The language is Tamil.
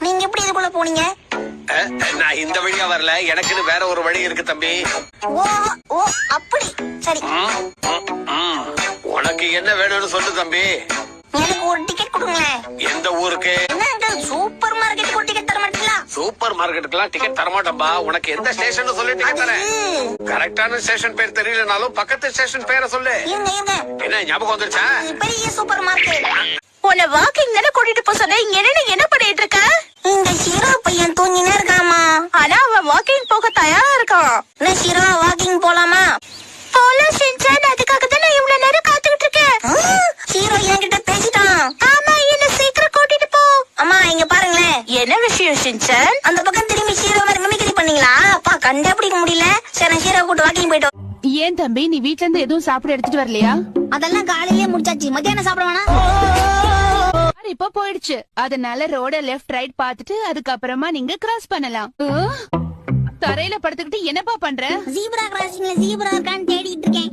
நீங்க எப்படி இதுக்குள்ள போனீங்க? அஹ், நான் இந்த வழியா வரல. எனக்குன்னு வேற ஒரு வழி இருக்கு தம்பி. ஓ ஓ அப்படி. சரி. உனக்கு என்ன வேணும்னு சொல்லு தம்பி. எனக்கு ஒரு டிக்கெட் கொடுங்களேன். எந்த ஊருக்கு? சூப்பர் மார்க்கெட்டுக்கு ஒரு டிக்கெட் தர மாட்டீங்களா? சூப்பர் மார்க்கெட்டுக்கெல்லாம் டிக்கெட் தரமாட்டோம்பா உனக்கு எந்த ஸ்டேஷன் சொல்லி டிக்கெட் தரேன். கரெக்டான ஸ்டேஷன் பேர் தெரியலனாலும் பக்கத்து ஸ்டேஷன் பேரை சொல்லு. என்ன ஞாபகம் வந்துருச்சா? பெரிய சூப்பர் மார்க்கெட். உன்னை வாக்கிங் தானே கூட்டிட்டு என்ன ஷிரோ வாக்கிங் போலாமா? போல செஞ்சான் அதுக்காக தான் நான் இவ்வளவு நேரம் காத்துக்கிட்டு இருக்கேன். ஷிரோ என்கிட்ட பேசிட்டான். ஆமா என்ன சீக்கிரம் கூட்டிட்டு போ. அம்மா இங்க பாருங்களேன். என்ன விஷயம் சின்சான் அந்த பக்கம் திரும்பி ஷீரோ மாதிரி மிமிக்ரி பண்ணீங்களா? அப்பா கண்டே பிடிக்க முடியல. சரி நான் ஷீரோ கூட்டு வாக்கிங் போயிட்டோம் ஏன் தம்பி நீ வீட்ல இருந்து எதுவும் சாப்பிட எடுத்துட்டு வரலையா? அதெல்லாம் காலையிலேயே முடிச்சாச்சு. மத்தியானம் சாப்பிட அது இப்ப போயிடுச்சு. அதனால ரோட லெஃப்ட் ரைட் பார்த்துட்டு அதுக்கப்புறமா நீங்க கிராஸ் பண்ணலாம்? தரையில படுத்துக்கிட்டு என்னப்பா பண்ற? ஜீப்ரா கிராசிங்ல ஜீப்ரா இருக்கான்னு தேடிட்டு இருக்கேன்.